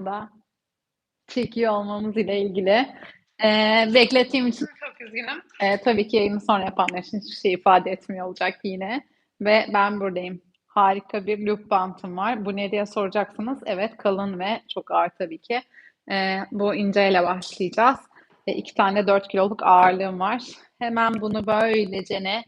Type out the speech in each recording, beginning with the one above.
anda çekiyor olmamız ile ilgili. Ee, beklettiğim için çok üzgünüm. Ee, tabii ki yayını sonra yapanlar için hiçbir şey ifade etmiyor olacak yine. Ve ben buradayım. Harika bir loop bantım var. Bu ne diye soracaksınız. Evet kalın ve çok ağır tabii ki. Ee, bu inceyle başlayacağız. Ee, iki tane 4 kiloluk ağırlığım var. Hemen bunu böylece ne?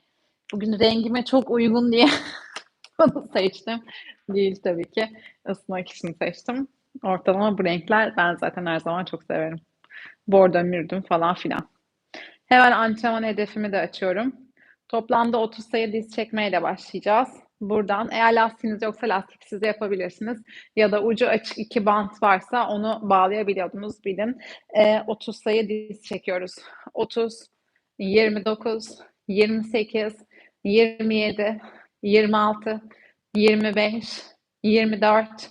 Bugün rengime çok uygun diye bunu seçtim. Değil tabii ki. Isınmak için seçtim. Ortalama bu renkler ben zaten her zaman çok severim. Bordo, mürdüm falan filan. Hemen antrenman hedefimi de açıyorum. Toplamda 30 sayı diz çekmeyle başlayacağız. Buradan eğer lastiğiniz yoksa lastiksiz de yapabilirsiniz. Ya da ucu açık iki bant varsa onu bağlayabiliyordunuz bilin. Ee, 30 sayı diz çekiyoruz. 30, 29, 28, 27, 26, 25, 24,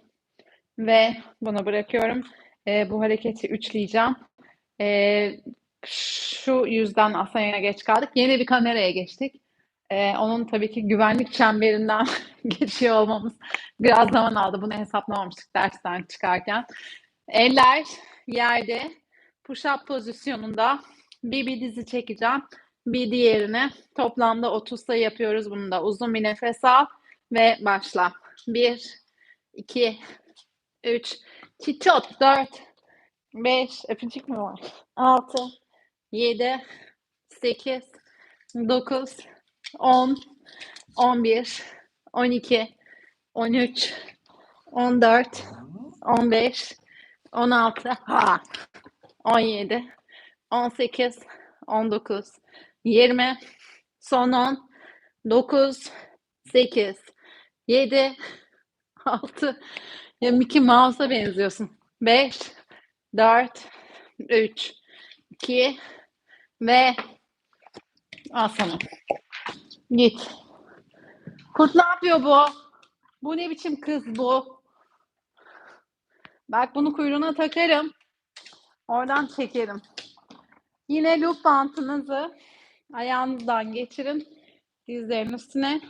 ve bunu bırakıyorum. Ee, bu hareketi üçleyeceğim. Ee, şu yüzden aslında geç kaldık. Yeni bir kameraya geçtik. Ee, onun tabii ki güvenlik çemberinden geçiyor olmamız biraz zaman aldı. Bunu hesaplamamıştık dersten çıkarken. Eller yerde push-up pozisyonunda bir bir dizi çekeceğim. Bir diğerine toplamda 30 sayı yapıyoruz. Bunu da uzun bir nefes al ve başla. 1, 2, 3, çiçot, 4, 5, öpücük mü var? 6, 7, 8, 9, 10, 11, 12, 13, 14, 15, 16, ha, 17, 18, 19, 20, son 10, 9, 8, 7, 6, ya Mickey Mouse'a benziyorsun. 5, 4, 3, 2 ve al sana. Git. Kurt ne yapıyor bu? Bu ne biçim kız bu? Bak bunu kuyruğuna takarım. Oradan çekerim. Yine loop bantınızı ayağınızdan geçirin. Dizlerin üstüne.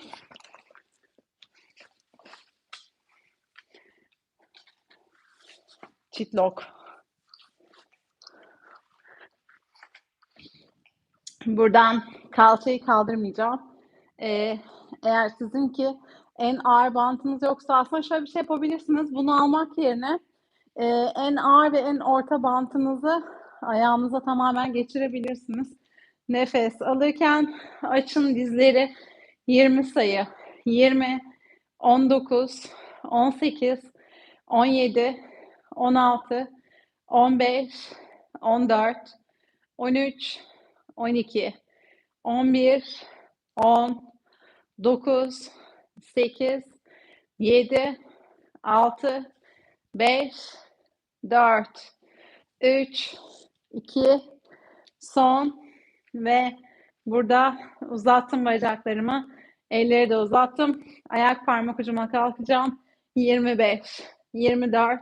Çit lock. Buradan kalçayı kaldırmayacağım. Ee, eğer sizinki en ağır bantınız yoksa aslında şöyle bir şey yapabilirsiniz. Bunu almak yerine e, en ağır ve en orta bantınızı ayağınıza tamamen geçirebilirsiniz. Nefes alırken açın dizleri 20 sayı. 20, 19, 18, 17, 16, 15, 14, 13, 12, 11, 10, 9, 8, 7, 6, 5, 4, 3, 2, son ve burada uzattım bacaklarımı. Elleri de uzattım. Ayak parmak ucuma kalkacağım. 25, 24,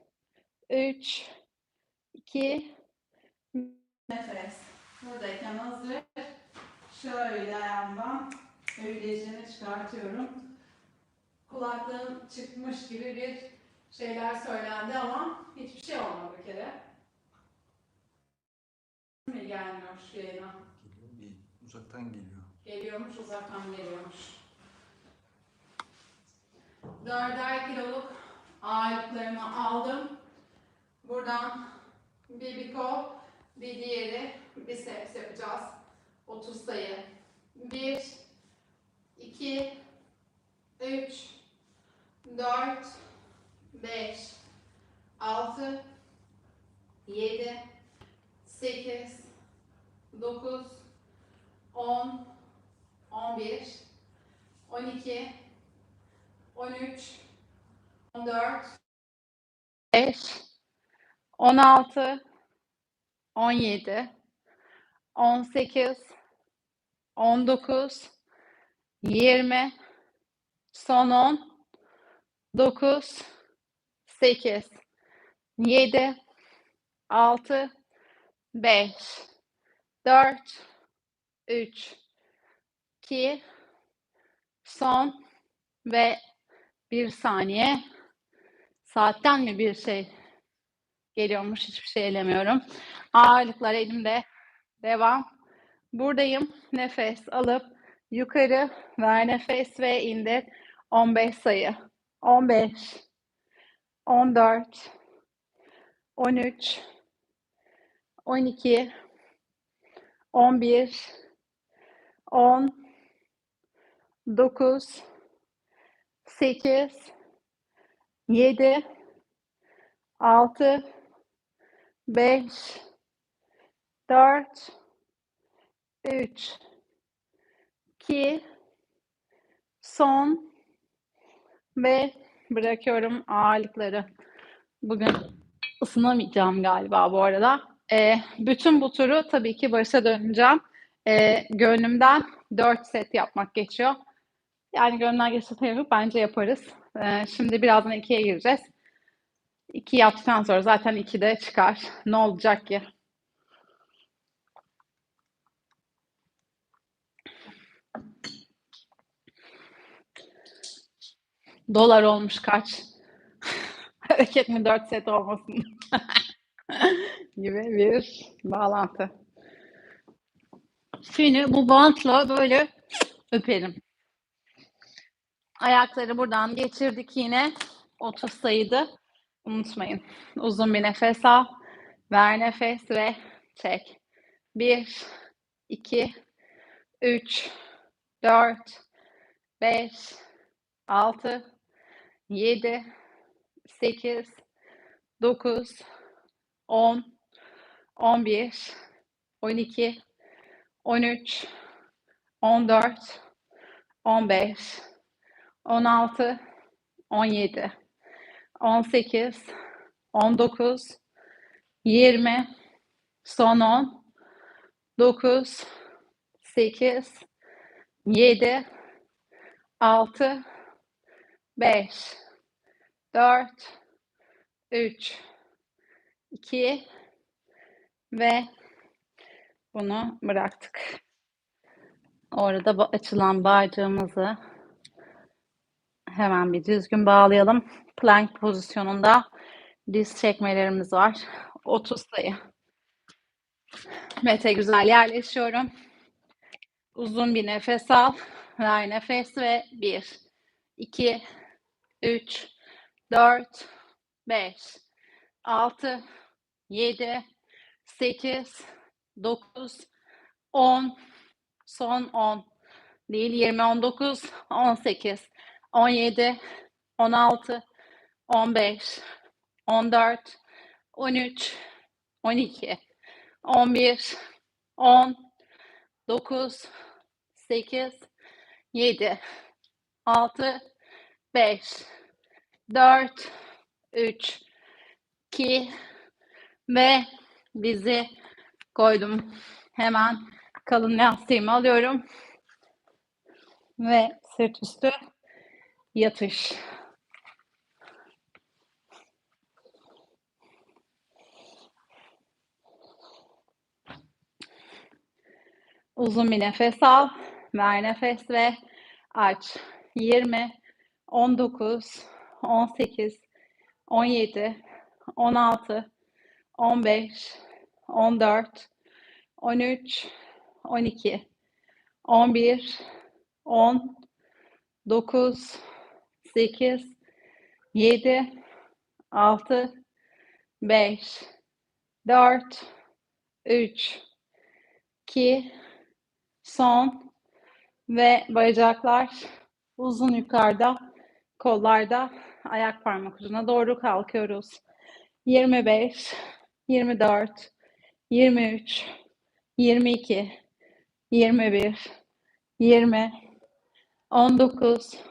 3, 2, nefes. Buradayken hazır. Şöyle ayağımdan öyleceğini çıkartıyorum. Kulaklığım çıkmış gibi bir şeyler söylendi ama hiçbir şey olmadı bir kere. Mi gelmiyor şu yayına? Geliyor, bir uzaktan geliyor. Geliyormuş, uzaktan geliyormuş. Dörder kiloluk ağırlıklarımı aldım. Buradan bir biko, bir diğeri biceps yapacağız. 30 sayı. 1, 2, 3, 4, 5, 6, 7, 8, 9, 10, 11, 12, 13, 14, 5, 16, 17, 18, 19, 20, son 10, 9, 8, 7, 6, 5, 4, 3, 2, son ve bir saniye. Saatten mi bir şey geliyormuş? Hiçbir şey elemiyorum. Ağırlıklar elimde. Devam. Buradayım. Nefes alıp yukarı ver nefes ve indir. 15 sayı. 15 14 13 12 11 10 9 8 7 6 5 4 3 2 son ve bırakıyorum ağırlıkları. Bugün ısınamayacağım galiba bu arada. Ee, bütün bu turu tabii ki başa döneceğim. Ee, gönlümden 4 set yapmak geçiyor. Yani gönlümden geçen yok. Bence yaparız. Ee, şimdi birazdan 2'ye gireceğiz. 2 yaptıktan sonra zaten 2 de çıkar. Ne olacak ki? Dolar olmuş kaç? Hareket mi 4 set olmasın? gibi bir bağlantı. Şimdi bu bantla böyle öperim. Ayakları buradan geçirdik yine. 30 sayıydı. Unutmayın. Uzun bir nefes al. Ver nefes ve çek. 1, 2, 3, 4, 5, 6, 7, 8, 9, 10, 11, 12, 13, 14, 15, 16, 17, 18, 19, 20, son 10, 9, 8, 7, 6, 5, 4, 3, 2 ve bunu bıraktık. Orada açılan bacağımızı hemen bir düzgün bağlayalım. Plank pozisyonunda diz çekmelerimiz var. 30 sayı. Mete güzel yerleşiyorum. Uzun bir nefes al. Ver nefes ve 1, 2, 3, 4, 5, 6, 7, 8, 9, 10, son 10 değil 20, 19, 18, 17, 16, 15, 14, 13, 12, 11, 10, 9, 8, 7, 6, 5, 4, 3, 2 ve bizi koydum. Hemen kalın lastiğimi alıyorum. Ve sırt üstü yatış. Uzun bir nefes al. Ver nefes ve aç. 20, 19, 18, 17, 16, 15, 14, 13, 12, 11, 10, 9, 8, 7, 6, 5, 4, 3, 2, son ve bacaklar uzun yukarıda, kollarda ayak parmak ucuna doğru kalkıyoruz. 25, 24, 23, 22, 21, 20, 19,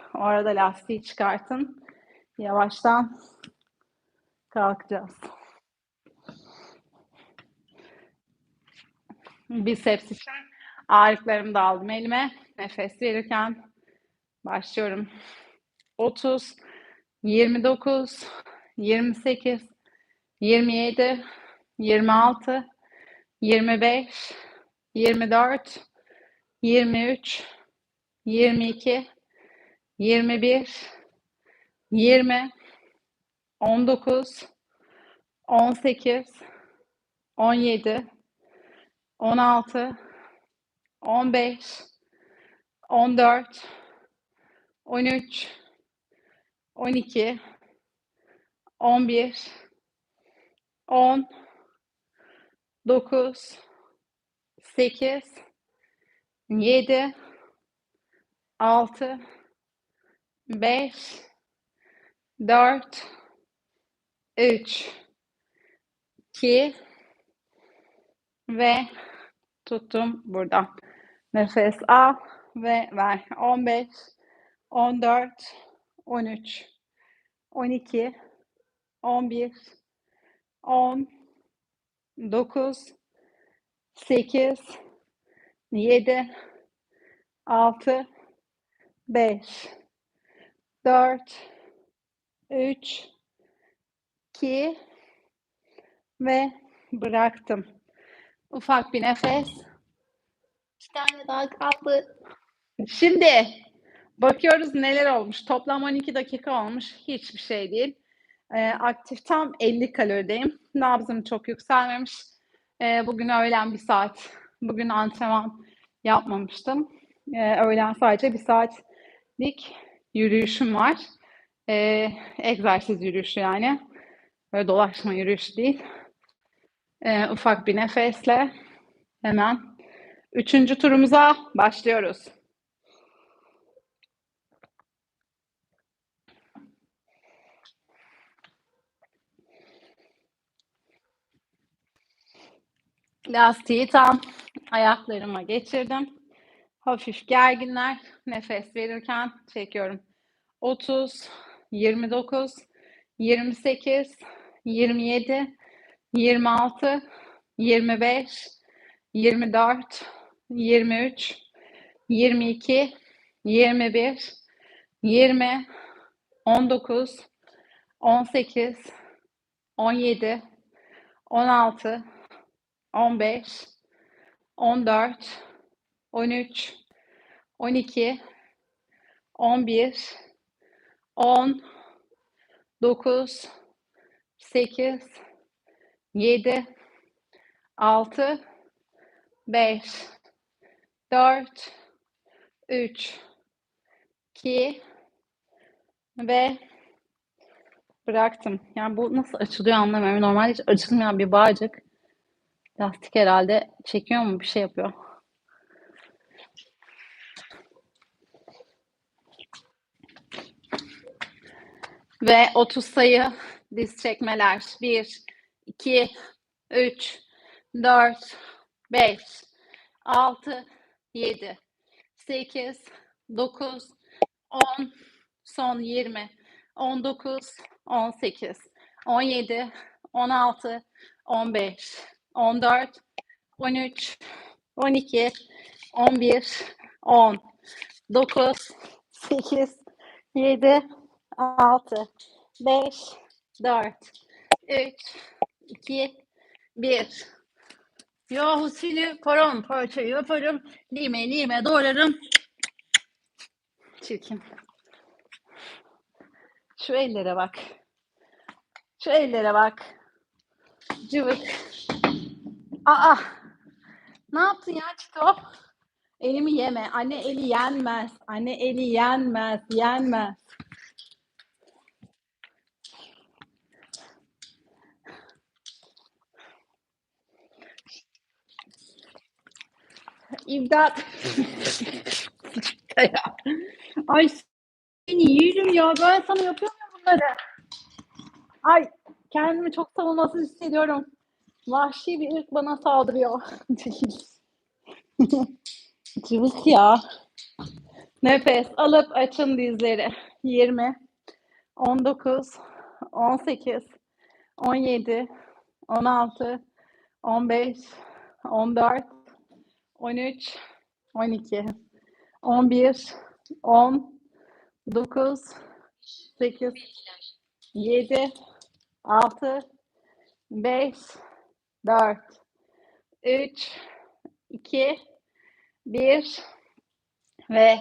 O arada lastiği çıkartın. Yavaştan kalkacağız. Biceps için ağırlıklarımı da aldım elime. Nefes verirken başlıyorum. 30, 29, 28, 27, 26, 25, 24, 23, 22, 21, 20, 19, 18, 17, 16, 15, 14, 13, 12, 11, 10, 9, 8, 7, 6, 5, 4, 3, 2 ve tuttum burada. Nefes al ve ver. 15, 14, 13, 12, 11, 10, 9, 8, 7, 6, 5, 4, 3, 2 ve bıraktım. Ufak bir nefes. Bir tane daha kaldı. Şimdi bakıyoruz neler olmuş. Toplam 12 dakika olmuş. Hiçbir şey değil. Ee, aktif tam 50 kalorideyim. Nabzım çok yükselmemiş. Ee, bugün öğlen bir saat. Bugün antrenman yapmamıştım. Ee, öğlen sadece bir saatlik yürüyüşüm var. Ee, egzersiz yürüyüşü yani. Böyle dolaşma yürüyüşü değil. Ee, ufak bir nefesle hemen üçüncü turumuza başlıyoruz. Lastiği tam ayaklarıma geçirdim. Hafif gerginler. Nefes verirken çekiyorum. 30, 29, 28, 27, 26, 25, 24, 23, 22, 21, 20, 19, 18, 17, 16, 15, 14, 13, 12, 11, 10, 9, 8, 7, 6, 5, 4, 3, 2 ve bıraktım. Yani bu nasıl açılıyor anlamıyorum. Normalde hiç açılmayan bir bağcık. Lastik herhalde çekiyor mu bir şey yapıyor. Ve 30 sayı diz çekmeler. 1, 2, 3, 4, 5, 6, 7, 8, 9, 10, son 20, 19, 18, 17, 16, 15, 14, 13, 12, 11, 10, 9, 8, 7, 6, 5, 4, 3, 2 Bir. Yahu seni paramparça yaparım. Lime lime doğrarım. Çirkin. Şu ellere bak. Şu ellere bak. Cıvık. Aa. Ne yaptın ya Çito? Elimi yeme. Anne eli yenmez. Anne eli yenmez. Yenmez. İmdat. ya. Ay seni yerim ya. Ben sana yapıyor muyum bunları? Ay kendimi çok savunmasız hissediyorum. Vahşi bir ırk bana saldırıyor. Cıvık ya. Nefes alıp açın dizleri. 20, 19, 18, 17, 16, 15, 14, 13, 12, 11, 10, 9, 8, 7, 6, 5, 4, 3, 2, 1 ve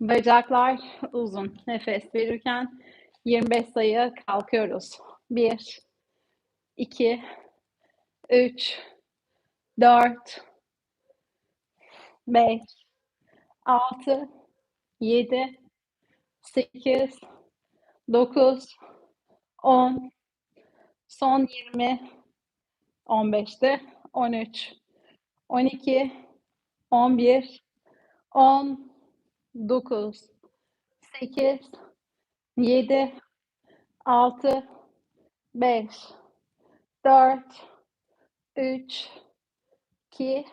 bacaklar uzun. Nefes verirken 25 sayı kalkıyoruz. 1, 2, 3, 4, 5, 6, 7, 8, 9, 10, son 20, 15'te 13, 12, 11, 10, 9, 8, 7, 6, 5, 4, 3, 2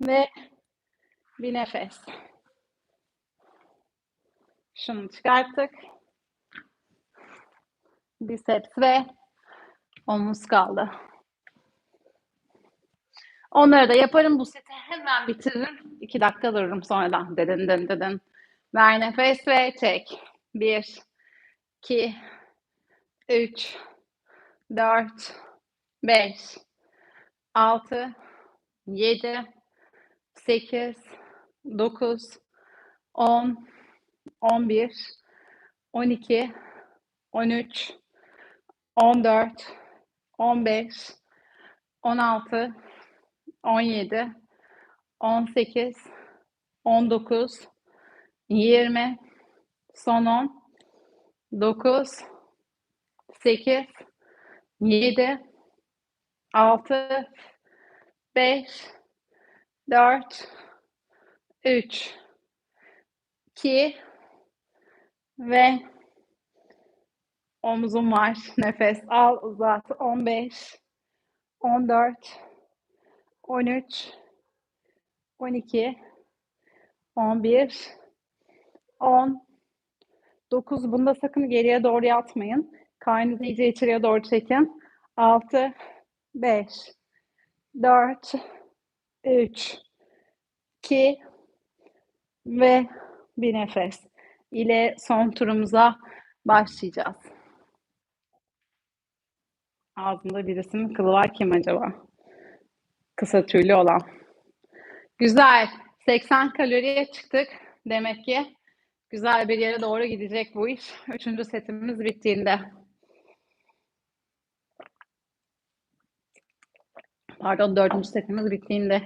ve bir nefes. Şunu çıkarttık. Biceps ve omuz kaldı. Onları da yaparım. Bu seti hemen bitiririm. İki dakika dururum sonradan. Dedin dedin dedin. Ver nefes ve çek. Bir, iki, üç, dört, beş, altı, yedi, sekiz, dokuz, on, on bir, on iki, on üç, on dört, on beş, on altı, 17, 18, 19, 20, son 10, 9, 8, 7, 6, 5, 4, 3, 2 ve omzum var. Nefes al, uzat. 15, 14, 13, 12, 11, 10, 9. Bunda sakın geriye doğru yatmayın. Karnınızı iyice içeriye doğru çekin. 6, 5, 4, 3, 2 ve bir nefes ile son turumuza başlayacağız. Ağzında birisinin kılı var kim acaba? Kısa tüylü olan. Güzel. 80 kaloriye çıktık. Demek ki güzel bir yere doğru gidecek bu iş. Üçüncü setimiz bittiğinde. Pardon dördüncü setimiz bittiğinde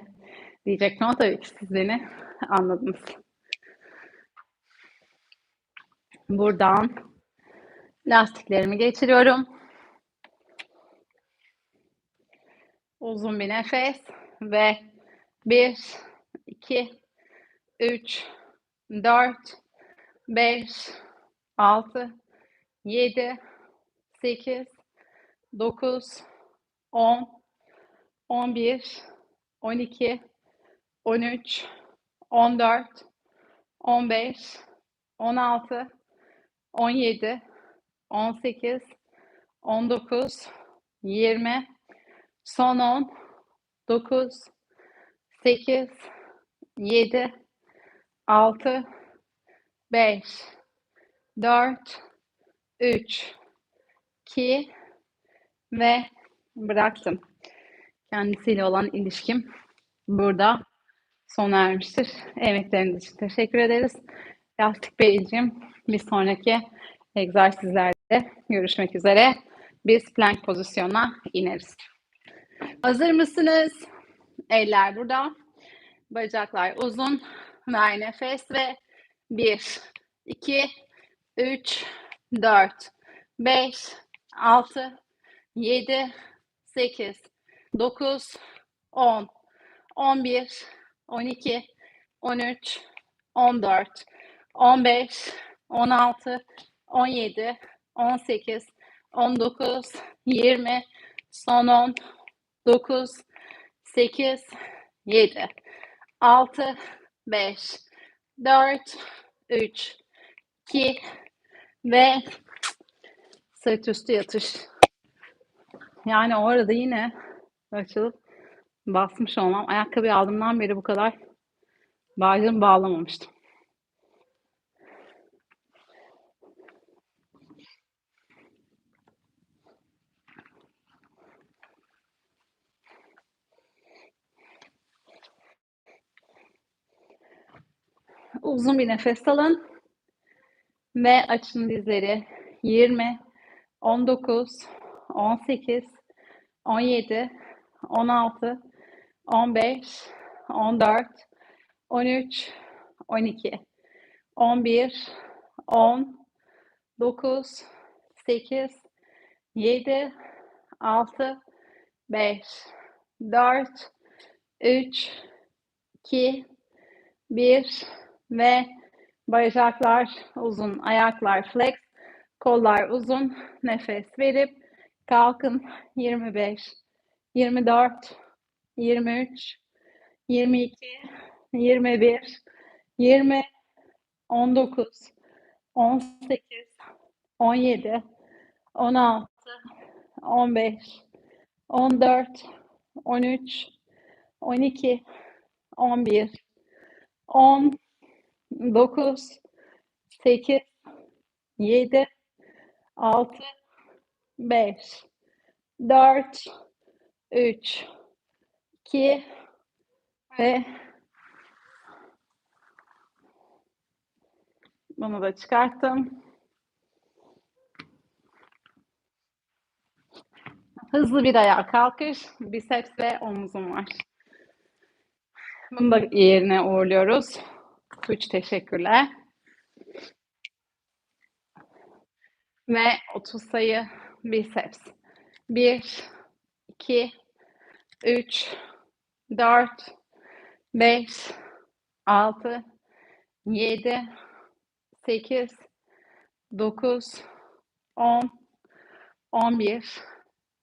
diyecektim ama tabii ki siz beni anladınız. Buradan lastiklerimi geçiriyorum. Uzun bir nefes ve 1, 2, 3, 4, 5, 6, 7, 8, 9, 10, 11, 12, 13, 14, 15, 16, 17, 18, 19, 20, son 10, 9, 8, 7, 6, 5, 4, 3, 2 ve bıraktım. kendisiyle olan ilişkim burada sona ermiştir. Emekleriniz için teşekkür ederiz. Yastık Beyciğim bir sonraki egzersizlerde görüşmek üzere. Biz plank pozisyonuna ineriz. Hazır mısınız? Eller burada. Bacaklar uzun. Ver nefes ve 1, 2, 3, 4, 5, 6, 7, 8, 9, 10, 11, 12, 13, 14, 15, 16, 17, 18, 19, 20, son 10, 9, 8, 7, 6, 5, 4, 3, 2 ve sırt üstü yatış. Yani o arada yine açılıp basmış olmam. Ayakkabı aldığımdan beri bu kadar bağcığımı bağlamamıştım. Uzun bir nefes alın ve açın dizleri. 20, 19, 18, 17, 16, 15, 14, 13, 12, 11, 10, 9, 8, 7, 6, 5, 4, 3, 2, 1 ve bacaklar uzun, ayaklar flex, kollar uzun. Nefes verip kalkın. 25, 24, 23, 22, 21, 20, 19, 18, 17, 16, 15, 14, 13, 12, 11, 10, 9, 8, 7, 6, 5, 4, 3, 2 ve bunu da çıkarttım. Hızlı bir ayağa kalkış. Biceps ve omuzum var. Bunu da yerine uğurluyoruz. Tuğç teşekkürler. Ve 30 sayı biceps. 1, 2, 3, 4, 5, 6, 7, 8, 9, 10, 11,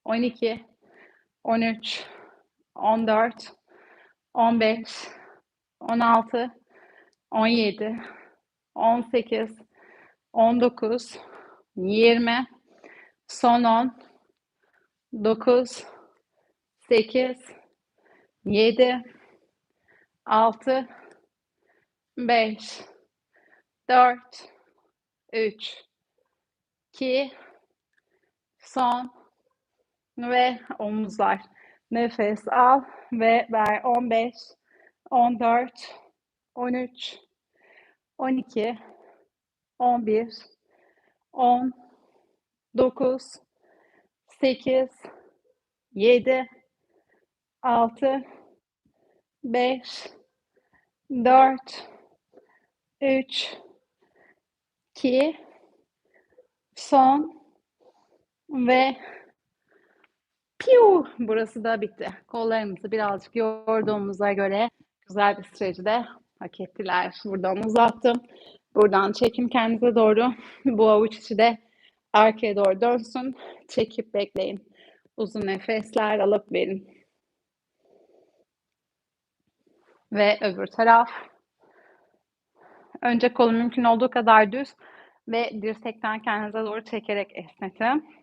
12, 13, 14, 15, 16, 17, 18, 19, 20, son 10, 9, 8, 7, 6, 5, 4, 3, 2, son ve omuzlar. Nefes al ve ver 15, 14, 13, 12, 11, 10, 9, 8, 7, 6, 5, 4, 3, 2, son ve piu burası da bitti. Kollarımızı birazcık yorduğumuza göre güzel bir süreci de hak ettiler. Buradan uzattım. Buradan çekim kendinize doğru. Bu avuç içi de arkaya doğru dönsün. Çekip bekleyin. Uzun nefesler alıp verin. Ve öbür taraf. Önce kolu mümkün olduğu kadar düz ve dirsekten kendinize doğru çekerek esnetin.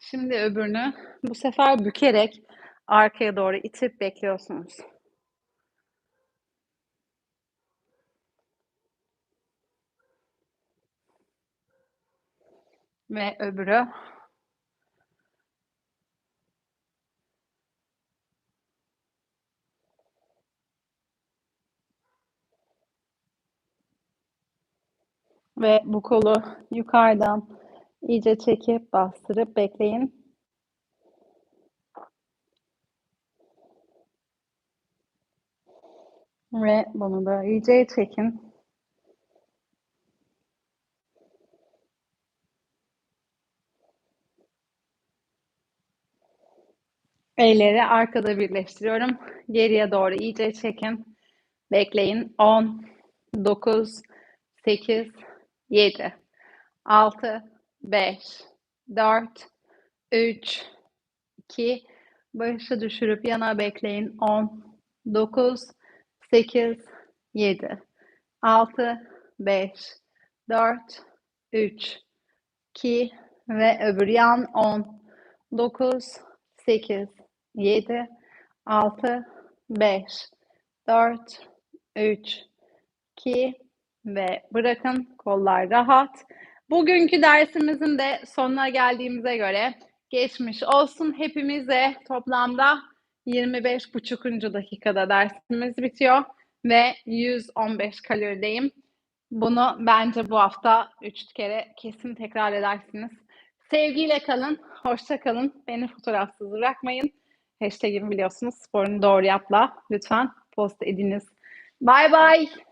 Şimdi öbürünü bu sefer bükerek arkaya doğru itip bekliyorsunuz. Ve öbürü ve bu kolu yukarıdan iyice çekip bastırıp bekleyin. Ve bunu da iyice çekin. Elleri arkada birleştiriyorum. Geriye doğru iyice çekin. Bekleyin. 10, 9, 8, 7, 6, 5, 4, 3, 2, başı düşürüp yana bekleyin. 10, 9, 8, 7, 6, 5, 4, 3, 2 ve öbür yan 10, 9, 8, 7, 6, 5, 4, 3, 2 ve bırakın kollar rahat. Bugünkü dersimizin de sonuna geldiğimize göre geçmiş olsun hepimize toplamda 25,5. dakikada dersimiz bitiyor ve 115 kalorideyim. Bunu bence bu hafta 3 kere kesin tekrar edersiniz. Sevgiyle kalın, hoşça kalın. Beni fotoğrafsız bırakmayın. Hashtag'imi biliyorsunuz sporunu doğru yapla. Lütfen post ediniz. Bye bye.